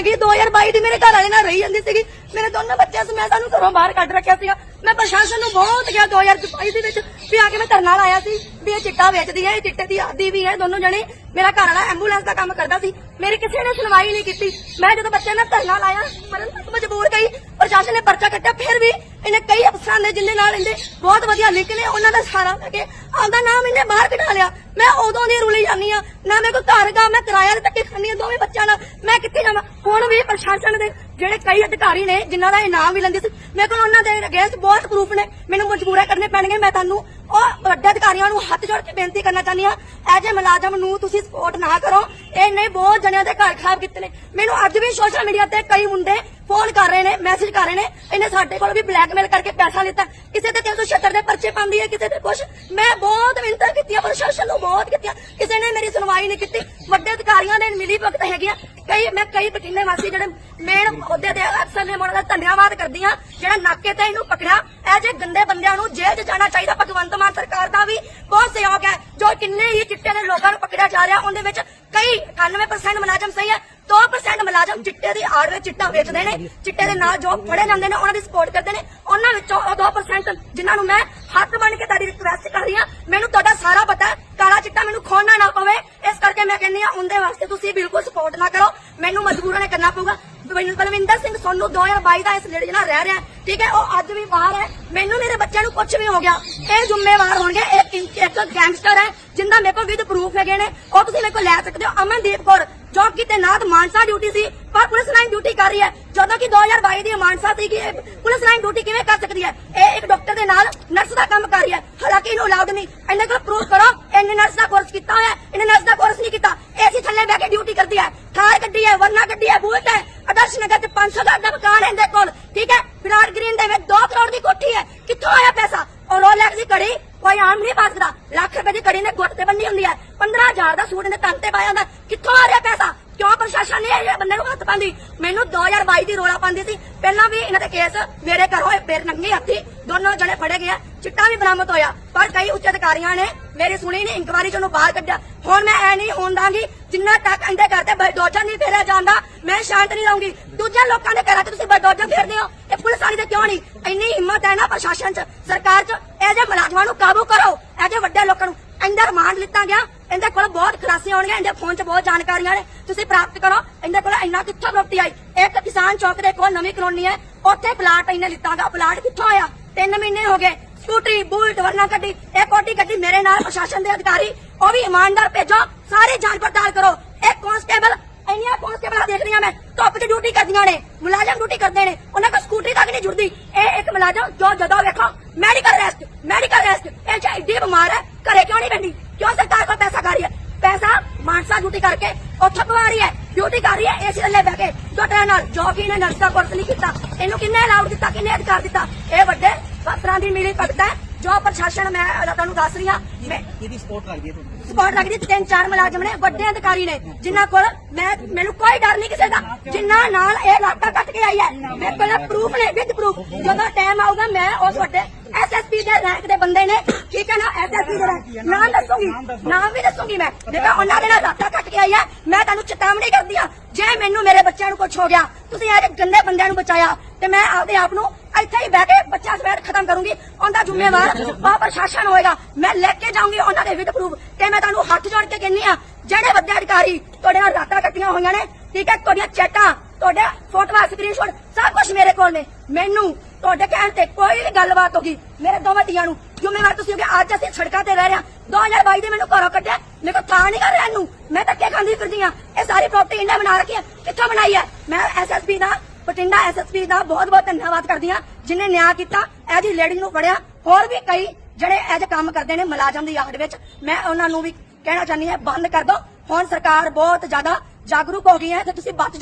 ਹੈਗੀ 2022 ਦੀ ਮੇਰੇ ਘਰ ਵਾਲੇ ਨਾਲ ਰਹੀ ਜਾਂਦੀ ਸੀਗੀ। ਮੇਰੇ ਦੋਨੋਂ ਬੱਚੇ ਸੀ ਮੈਂ ਸਾਨੂੰ ਘਰੋਂ ਬਾਹਰ ਕੱਢ ਰੱਖਿਆ ਸੀਗਾ। ਮੈਂ ਪ੍ਰਸ਼ਾਸਨ ਨੂੰ ਬਹੁਤ ਕਿਹਾ 2022 ਦੇ ਵਿੱਚ ਵੀ ਆ ਕੇ ਮੈਂ ਧਰਨਾ ਲਾਇਆ ਸੀ ਵੀ ਇਹ ਚਿੱਟਾ ਵੇਚਦੀ ਹੈ, ਇਹ ਚਿੱਟੇ ਦੀ ਆਦੀ ਵੀ ਹੈ, ਦੋਨੋਂ ਜਣੇ ਮੇਰਾ ਘਰ ਵਾਲਾ ਐਂਬੂਲੈਂਸ ਦਾ ਕੰਮ ਕਰਦਾ ਸੀ। ਮੇਰੀ ਕਿਸੇ ਨੇ ਸੁਣਵਾਈ ਨਹੀਂ ਕੀਤੀ। ਮੈਂ ਜਦੋਂ ਬੱਚੇ ਨਾਲ ਧਰਨਾ ਲਾਇਆ, ਮਰਨ ਤੱਕ ਮਜਬੂਰ ਗਈ। ਪ੍ਰਸ਼ਾਸਨ ਨੇ ਪਰਚਾ ਕੱਟਿਆ, ਫਿਰ ਵੀ ਇਹਨੇ ਕਈ ਅਫਸਰਾਂ ਨੇ ਜਿੰਨੇ ਨਾਲ ਇਹਦੇ ਬਹੁਤ ਵਧੀਆ ਲਿੰਕ ਉਹਨਾਂ ਦਾ ਸਹਾਰਾ ਲੈ ਕੇ ਆਪਦਾ ਨਾਮ ਇਹਨੇ ਬਾਹਰ ਕਢਾ ਲਿਆ। ਮੈਂ ਉਦੋਂ ਦੀ ਰੁਲੀ ਜਾਂਦੀ ਆ ਨਾ ਮੇਰੇ ਕੋਲ ਘਰ ਗਾ ਮੈਂ ਕਿਰਾਇਆ ਦੇ ਧੱਕੇ ਖਾਂਦੀ ਆ ਦੋਵੇਂ ਬੱਚਿਆਂ ਨਾਲ। ਮੈਂ ਕਿੱਥੇ ਜਾਵਾਂ? ਹੁਣ ਵੀ ਪ੍ਰਸ਼ਾਸਨ ਦੇ ਜਿਹੜੇ ਕਈ ਅਧਿਕਾਰੀ ਨੇ, ਜਿਨ੍ਹਾਂ ਦਾ ਇਨਾਮ ਵੀ ਲੈਂਦੇ ਸੀ, ਮੇਰੇ ਕੋਲ ਉਹਨਾਂ ਦੇ ਅਗੇਂਸਟ ਬਹੁਤ ਪ੍ਰੂਫ ਨੇ। ਮੈਨੂੰ ਮਜਬੂਰਾ ਕਰਨੇ ਪੈਣਗੇ ਮੈਂ ਤੁਹਾਨੂੰ। ਉਹ ਵੱਡੇ ਅਧਿਕਾਰੀਆਂ ਨੂੰ ਹੱਥ ਜੋੜ ਕੇ ਬੇਨਤੀ ਕਰਨਾ ਚਾਹੁੰਦੀ ਆ ਐਜੇ ਮੁਲਾਜ਼ਮ ਨੂੰ ਤੁਸੀਂ ਸਪੋਰਟ ਨਾ ਕਰੋ। ਇਹਨੇ ਬਹੁਤ ਜਣਿਆਂ ਦੇ ਘਰ ਖਰਾਬ ਕੀਤੇ ਨੇ। ਮੈਨੂੰ ਅੱਜ ਵੀ ਸੋਸ਼ਲ ਮੀਡੀਆ ਤੇ ਕਈ ਮੁੰਡੇ ਫੋਨ ਕਰ ਰਹੇ ਨੇ ਮੈਸੇਜ ਕਰ ਰਹੇ ਨੇ, ਇਹਨੇ ਸਾਡੇ ਕੋਲ ਵੀ ਬਲੈਕਮੇਲ ਕਰਕੇ ਪੈਸਾ ਲਿੱਤਾ। ਕਿਸੇ ਤੇ 376 ਦੇ ਪਰਚੇ ਪਾਉਂਦੀ ਹੈ, ਕਿਸੇ ਤੇ ਕੁਛ। ਮੈਂ ਬਹੁਤ ਮਿਹਨਤਾਂ ਕੀਤੀਆਂ ਪ੍ਰਸ਼ਾਸਨ ਨੂੰ ਬਹੁਤ ਕੀਤੀਆਂ ਕਿਸੇ ਨੇ ਮੇਰੀ ਸੁਣਵਾਈ ਨਹੀਂ ਕੀਤੀ। ਵੱਡੇ ਅਧਿਕਾਰੀਆਂ ਦੇ ਮਿਲੀ ਭਗਤ ਹੈਗੀਆਂ ਕਈ, ਮੈਂ ਕਈ ਬਠਿੰਡੇ ਵਾਸੀ ਜਿਹੜੇ ਮੇਨ ਅਹੁਦੇ ਤੇ ਅਫਸਰ ਨੇ ਉਹਨਾਂ ਦਾ ਧੰਨਵਾਦ ਕਰਦੀ ਹਾਂ ਜਿਹੜਾ ਨਾਕੇ ਤੇ ਇਹਨੂੰ ਪਕੜਿਆ, ਇਹ ਜੇ ਗੰਦੇ ਬੰਦਿਆਂ ਨੂੰ ਜੇਲ੍ਹ 'ਚ ਜਾਣਾ ਚਾਹੀਦਾ, ਭਗਵੰਤ ਮਾਨ ਸਰਕਾਰ ਦਾ ਵੀ ਬਹੁਤ ਸਹਿਯੋਗ ਹੈ। ਜੋ ਕਿੰਨੇ ਹੀ ਚਿੱਟੇ ਦੇ ਲੋਕਾਂ ਨੂੰ ਪਕੜਿਆ ਜਾ ਰਿਹਾ, ਉਹਦੇ ਵਿੱਚ ਕਈ 98% ਮੁਲਾਜ਼ਮ ਸਹੀ ਹੈ। 2% ਮੁਲਾਜ਼ਮ ਚਿੱਟੇ ਦੀ ਆੜ ਵਿੱਚ ਚਿੱਟਾ ਵੇਚਦੇ ਨੇ, ਚਿੱਟੇ ਦੇ ਨਾਲ ਜੋ ਫੜੇ ਜਾਂਦੇ ਨੇ, ਉਹਨਾਂ ਦੀ ਸਪੋਰਟ ਕਰਦੇ ਨੇ। ਉਹਨਾਂ ਵਿੱਚੋਂ ਉਹ 2% ਜਿਨ੍ਹਾਂ ਨੂੰ ਮੈਂ ਹੱਥ ਬਣ ਕੇ ਤੁਹਾਡੀ ਰਿਕਵੈਸਟ ਕਰ ਰਹੀ ਹਾਂ, ਮੈਨੂੰ ਤੁਹਾਡਾ ਸਾਰਾ ਪਤਾ ਕਾਲਾ ਚਿੱਟਾ ਮੈਨੂੰ ਖੋਣਾ ਨਾ ਪਵੇ। ਇਸ ਕਰਕੇ ਮੈਂ ਕਹਿੰਦੀ ਹਾਂ, ਉਹਦੇ ਵਾਸਤੇ ਤੁਸੀਂ ਬਿਲਕੁਲ ਸਪੋਰਟ ਨਾ ਕਰੋ। ਮੈਨੂੰ ਮਜਬੂਰਨ ਇਹ ਕਰਨਾ ਪਊਗਾ। ਬਲਵਿੰਦਰ ਸਿੰਘ ਸੋਨੂ 2022 ਦਾ ਇਸ ਲੇਡੀ ਨਾਲ ਰਹਿ ਰਿਹਾ ਠੀਕ ਹੈ? ਉਹ ਅੱਜ ਵੀ ਬਾਹਰ ਹੈ। ਮੈਨੂੰ ਮੇਰੇ ਬੱਚਿਆਂ ਨੂੰ ਕੁਝ ਵੀ ਹੋ ਗਿਆ, ਇਹ ਜ਼ਿੰਮੇਵਾਰ ਹੋਣਗੇ। ਇੱਕ ਇੱਕ ਗੈਂਗਸਟਰ ਹੈ, ਜਿੰਦਾ ਮੇਰੇ ਕੋਲ ਵਿਦ ਪ੍ਰੂਫ ਹੈਗੇ ਨੇ। ਉਹ ਤੁਸੀਂ ਮੇਰੇ ਕੋਲ ਲੈ ਸਕਦੇ ਹੋ। ਅਮਨਦੀਪ ਕੌਰ ਜੋ ਕਿ ਤੈਨਾਤ ਮਾਨਸਾ ਡਿਊਟੀ ਸੀ, ਪਰ ਪੁਲਿਸ ਲਾਈਨ ਡਿਊਟੀ ਕਰ ਰਹੀ ਹੈ। ਜਦੋਂ ਕਿ 2022 ਦੀ ਮਾਨਸਾ ਸੀ ਕਿ ਪੁਲਿਸ ਲਾਈਨ ਡਿਊਟੀ ਕਿਵੇਂ ਕਰ ਸਕਦੀ ਹੈ? ਇਹ ਇੱਕ ਡਾਕਟਰ ਦੇ ਨਾਲ ਨਰਸ ਦਾ ਕੰਮ ਕਰ ਰਹੀ ਹੈ। ਹਾਲਾਂਕਿ ਇਹਨੂੰ ਅਲਾਉਡ ਨਹੀਂ। ਇਹਨੇ ਕੋਲ ਪ੍ਰੂਫ ਕਰੋ, ਇਹਨੇ ਨਰਸ ਦਾ ਕੋਰਸ ਕੀਤਾ ਹੋਇਆ। ਇਹਨੇ ਨਰਸ ਦਾ ਕੋਰਸ ਨਹੀਂ ਕੀਤਾ। ਏਸੀ ਥੱਲੇ ਬਹਿ ਕੇ ਡਿਊਟੀ ਕਰਦੀ ਹੈ। ਥਾਰ ਗੱਡੀ ਹੈ, ਵਰਨਾ ਗੱਡੀ ਹੈ, ਬੂਟ ਹੈ। ਆਦਰਸ਼ ਨਗਰ ਤੇ 500 ਦਾ ਅੱਡਾ ਮਕਾਨ ਹੈ ਇਹਦੇ ਕੋਲ। ਠੀਕ ਹੈ? ਵਿਰਾਟ ਗ੍ਰੀਨ ਦੇ ਵਿੱਚ 2 ਕਰੋੜ ਦੀ ਕੋਠੀ ਹੈ। ਕਿੱਥੋਂ ਆਇਆ ਪੈਸਾ? ਔਰ ਰੋਲੈਕਸ ਦੀ ਘੜੀ ਕੋਈ ਆਮ ਨਹੀਂ ਪਾ ਲੱਖ ਰੁਪਏ ਦੀ ਕੜੀ ਨੇ ਗੁੱਟ ਤੇ ਬੰਨੀ ਹੁੰਦੀ ਹੈ 15000 ਦਾ ਸੂਟ ਇਹਨੇ ਤਨ ਤੇ ਪਾਇਆ ਹੁੰਦਾ। ਕਿੱਥੋਂ ਆ ਰਿਹਾ ਪੈਸਾ? ਕਿਉਂ ਪ੍ਰਸ਼ਾਸਨ ਨੇ ਇਹ ਬੰਦੇ ਨੂੰ ਹੱਥ ਪਾਉਂਦੀ? ਮੈਨੂੰ 2022 ਦੀ ਰੋਲਾ ਪਾਉਂਦੀ ਸੀ। ਪਹਿਲਾਂ ਵੀ ਇਹਨਾਂ ਦੇ ਕੇਸ ਮੇਰੇ ਘਰੋਂ ਇਹ ਬੇਰ ਨੰਗੇ ਹੱਥੀ ਦੋਨੋਂ ਜਣੇ ਫੜੇ ਗਏ ਚਿੱਟਾ ਵੀ ਬਰਾਮਦ ਹੋਇਆ। ਪਰ ਕਈ ਉੱਚ ਅਧਿਕਾਰੀਆਂ ਨੇ ਮੇਰੀ ਸੁਣੀ ਨਹੀਂ, ਇਨਕੁਆਰੀ ਚੋਂ ਬਾਹਰ ਕੱਢਿਆ। ਹੁਣ ਮੈਂ ਐ ਨਹੀਂ ਹੋਣ ਦਾਂਗੀ, ਜਿੰਨਾ ਤੱਕ ਇਹਦੇ ਘਰ ਤੇ ਬਲਡੋਜ਼ਰ ਨਹੀਂ ਫੇਰਿਆ ਜਾਂਦਾ, ਮੈਂ ਸ਼ਾਂਤ ਨਹੀਂ ਰਹੂੰਗੀ। ਦੂਜੇ ਲੋਕਾਂ ਦੇ ਘਰਾਂ ਚ ਤੁਸੀਂ ਬਰਦੋਜਾ ਫੇਰਦੇ ਹੋ। ਇਹ ਪੁਲਿਸ ਵਾਲੀ ਦੇ ਕਿਉਂ ਨਹੀਂ? ਇੰਨੀ ਹਿੰਮਤ ਹੈ ਨਾ ਪ੍ਰਸ਼ਾਸਨ 'ਚ, ਸਰਕਾਰ 'ਚ। ਇਹ ਜੇ ਮੁਲਾਜ਼ਮਾਂ ਨੂੰ ਕਾਬੂ ਕਰੋ। ਇਹ ਜੇ ਵੱਡੇ ਲੋਕਾਂ ਨੂੰ ਇਹਦਾ ਰਿਮਾਂਡ ਲਿੱਤਾ ਗਿਆ। ਇਹਦੇ ਕੋਲ ਬਹੁਤ ਖਲਾਸੀਆਂ ਹੋਣਗੀਆਂ ਇਹਦੇ ਫੋਨ 'ਚ ਬਹੁਤ ਜਾਣਕਾਰੀਆਂ ਨੇ। ਤੁਸੀਂ ਪ੍ਰਾਪਤ ਕਰੋ। ਇਹਦੇ ਕੋਲ ਇੰਨਾ ਕਿੱਥੋਂ ਪ੍ਰਾਪਤੀ ਆਈ? ਇੱਕ ਕਿਸਾਨ ਚੌਕ ਦੇ ਕੋਲ ਨਵੀਂ ਕਲੋਨੀ ਹੈ। ਉੱਥੇ ਪਲਾਟ ਇਹਨੇ ਲਿੱਤਾਗਾ ਪਲਾਟ ਕਿੱਥੋਂ ਆਇਆ? 3 ਮਹੀਨੇ ਹੋ ਗਏ। ਸਕੂਟਰੀ, ਬੁਲਟ, ਵਰਨਾ ਗੱਡੀ, ਇਹ ਕੋਟੀ ਗੱਡੀ ਮੇਰੇ ਨਾਲ ਪ੍ਰਸ਼ਾਸਨ ਦੇ ਅਧਿਕਾਰੀ, ਉਹ ਵੀ ਇਮਾਨਦਾਰ ਭੇਜੋ। ਸਾਰੇ ਜਾਂਚ ਪੜਤਾਲ ਕਰੋ। ਮੈਂ ਡਿਊਟੀ ਕਰਦੀਆਂ ਨੇ, ਮੁਲਾਜ਼ਮ ਡਿਊਟੀ ਕਰਦੇ ਨੇ, ਉਹਨਾਂ ਕੋਲ ਸਕੂਟਰੀ ਤੱਕ ਨਹੀਂ ਜੁੜਦੀ। ਇਹ ਇੱਕ ਮੁਲਾਜ਼ਮ ਜੋ ਜਦੋਂ ਵੇਖੋ ਮੈਡੀਕਲ ਰੈਸਟ ਮੈਡੀਕਲ ਰੈਸਟ ਇਹ ਚਾਹੀਦੀ ਬਿਮਾਰ ਹੈ, ਘਰੇ ਕਿਉਂ ਨਹੀਂ ਬੈਠੀ? ਕਿਉਂ ਸਰਕਾਰ ਕੋਲ ਪੈਸਾ ਖਾ ਰਹੀ ਹੈ? ਪੈਸਾ ਮਾਨਸਾ ਡਿਊਟੀ ਕਰਕੇ ਉੱਥੇ ਪਵਾ ਰਹੀ ਹੈ ਡਿਊਟੀ ਕਰ ਰਹੀ ਹੈ ਏਸੀ ਥੱਲੇ ਬਹਿ ਕੇ। ਡਾਕਟਰਾਂ ਨਾਲ ਜੋ ਕਿ ਇਹਨੇ ਨਰਸ ਦਾ ਕੋਰਸ ਨਹੀਂ ਕੀਤਾ। ਇਹਨੂੰ ਕਿੰਨੇ ਅਲਾਉਡ ਦਿੱਤਾ, ਕਿੰਨੇ ਅਧਿਕਾਰ ਦਿੱਤਾ? ਇਹ ਵੱਡੇ ਅਫਸਰਾਂ ਦੀ ਮਿਲੀ ਭਗਤ ਹੈ। ਜੋ ਪ੍ਰਸ਼ਾਸਨ ਮੈਂ ਤੁਹਾਨੂੰ ਦੱਸ ਰਹੀ ਹਾਂ ਮੈਂ ਕਿਹਦੀ ਸਪੋਰਟ ਲੱਗਦੀ ਹੈ ਤੁਹਾਨੂੰ ਸਪੋਰਟ ਲੱਗਦੀ ਤਿੰਨ ਚਾਰ ਮੁਲਾਜ਼ਮ ਨੇ ਵੱਡੇ ਅਧਿਕਾਰੀ ਨੇ ਜਿਨ੍ਹਾਂ ਕੋਲ ਮੈਂ ਮੈਨੂੰ ਕੋਈ ਡਰ ਨਹੀਂ ਕਿਸੇ ਦਾ ਜਿਨ੍ਹਾਂ ਨਾਲ ਇਹ ਲਾਟਾ ਕੱਟ ਕੇ ਆਈ ਹੈ। ਮੇਰੇ ਕੋਲ ਪ੍ਰੂਫ ਨੇ ਵਿਦ ਪ੍ਰੂਫ ਜਦੋਂ ਟਾਈਮ ਆਊਗਾ ਮੈਂ ਉਸ ਵੱਡੇ ਐਸਐਸਪੀ ਦੇ ਰੈਂਕ ਦੇ ਬੰਦੇ ਨੇ ਠੀਕ ਹੈ ਨਾ ਐਸਐਸਪੀ ਦੇ ਰੈਂਕ ਨਾਮ ਦੱਸੂਗੀ ਨਾਮ ਵੀ ਦੱਸੂਗੀ ਮੈਂ। ਦੇਖੋ ਉਹਨਾਂ ਦੇ ਨਾਲ ਲਾਟਾ ਕੱਟ ਕੇ ਆਈ ਹੈ। ਮੈਂ ਤੁਹਾਨੂੰ ਚੇਤਾਵਨੀ ਕਰਦੀ ਆ ਜੇ ਮੈਨੂੰ ਮੇਰੇ ਬੱਚਿਆਂ ਨੂੰ ਕੁਝ ਹੋ ਗਿਆ ਤੁਸੀਂ ਇਹ ਗੰਦੇ ਬੰਦਿਆਂ ਨੂੰ ਬਚਾਇਆ ਤੇ ਮੈਂ ਆਪਦੇ ਆਪ ਨੂੰ ਇੱਥੇ ਹੀ ਬਹਿ ਕੇ ਬੱਚਾ ਸਮੇਤ ਖਤਮ ਕਰੂੰਗੀ। ਉਹਦਾ ਜ਼ਿੰਮੇਵਾਰ ਉਹ ਪ੍ਰਸ਼ਾਸਨ ਹੋਏਗਾ। ਮੈਂ ਲੈ ਕੇ ਜਾਊਂਗੀ ਉਹਨਾਂ ਦੇ ਵਿਦ ਪ੍ਰੂਫ ਤੇ ਮੈਂ ਤੁਹਾਨੂੰ ਹੱਥ ਜੋੜ ਕੇ ਕਹਿੰਨੀ ਆ ਜਿਹੜੇ ਵੱਡੇ ਅਧਿਕਾਰੀ ਤੁਹਾਡੇ ਨਾਲ ਰਾਤਾਂ ਕੱਟੀਆਂ ਹੋਈਆਂ ਨੇ, ਠੀਕ ਹੈ, ਤੁਹਾਡੀਆਂ ਚੈਟਾਂ, ਤੁਹਾਡੇ ਫੋਟੋਆਂ ਸਕਰੀਨਸ਼ਾਟ ਸਭ ਕੁਝ ਮੇਰੇ ਕੋਲ ਨੇ। ਮੈਨੂੰ ਤੁਹਾਡੇ ਕਹਿਣ ਤੇ ਕੋਈ ਵੀ ਗੱਲਬਾਤ ਹੋਗੀ ਮੇਰੇ ਦੋਵਾਂ ਧੀਆਂ ਨੂੰ ਜ਼ਿੰਮੇਵਾਰ ਤੁਸੀਂ ਹੋਗੇ ਅੱਜ ਅਸੀਂ ਸੜਕਾਂ ਤੇ ਰਹਿ ਰਹੇ ਹਾਂ। 2022 ਦੇ ਮੈਨੂੰ ਘਰੋਂ ਕੱਢਿਆ। ਮੇਰੇ ਕੋਲ ਥਾਂ ਨਹੀਂ ਕਰ ਰਿਹਾ ਇਹਨੂੰ ਮੈਂ ਧੱਕੇ ਖਾਂਦੀ ਫਿਰਦੀ ਆ ਇਹ ਸਾਰੀ ਪ੍ਰਾਪਰਟੀ ਇਹਨੇ ਬਣਾ ਰੱਖੀ ਹੈ। ਕਿੱਥੋਂ ਬਣਾਈ ਹੈ? ਮੈਂ ਐਸਐਸਪੀ ਦਾ ਬਠਿੰਡਾ ਐਸਐਸਪੀ ਦਾ ਬਹੁਤ ਬਹੁਤ ਧੰਨਵਾਦ ਕਰਦੀ ਹਾਂ, ਜਿਨੇ ਨਿਆਂ ਕੀਤਾ, ਇਹ ਜੀ ਲੇਡੀ ਨੂੰ ਫੜਿਆ। ਹੋਰ ਵੀ ਕਈ ਜਿਹੜੇ ਇਹ ਕੰਮ ਕਰਦੇ ਨੇ ਮੁਲਾਜ਼ਮ ਦੀ ਯਾਦ ਵਿੱਚ, ਮੈਂ ਉਹਨਾਂ ਨੂੰ ਵੀ ਕਹਿਣਾ ਚਾਹੁੰਦੀ ਹਾਂ, ਬੰਦ ਕਰ ਦਿਓ। ਹੁਣ ਸਰਕਾਰ ਬਹੁਤ ਜ਼ਿਆਦਾ ਜਾਗਰੂਕ ਹੋ ਗਈ ਹੈ ਤੇ ਤੁਸੀਂ ਬਚ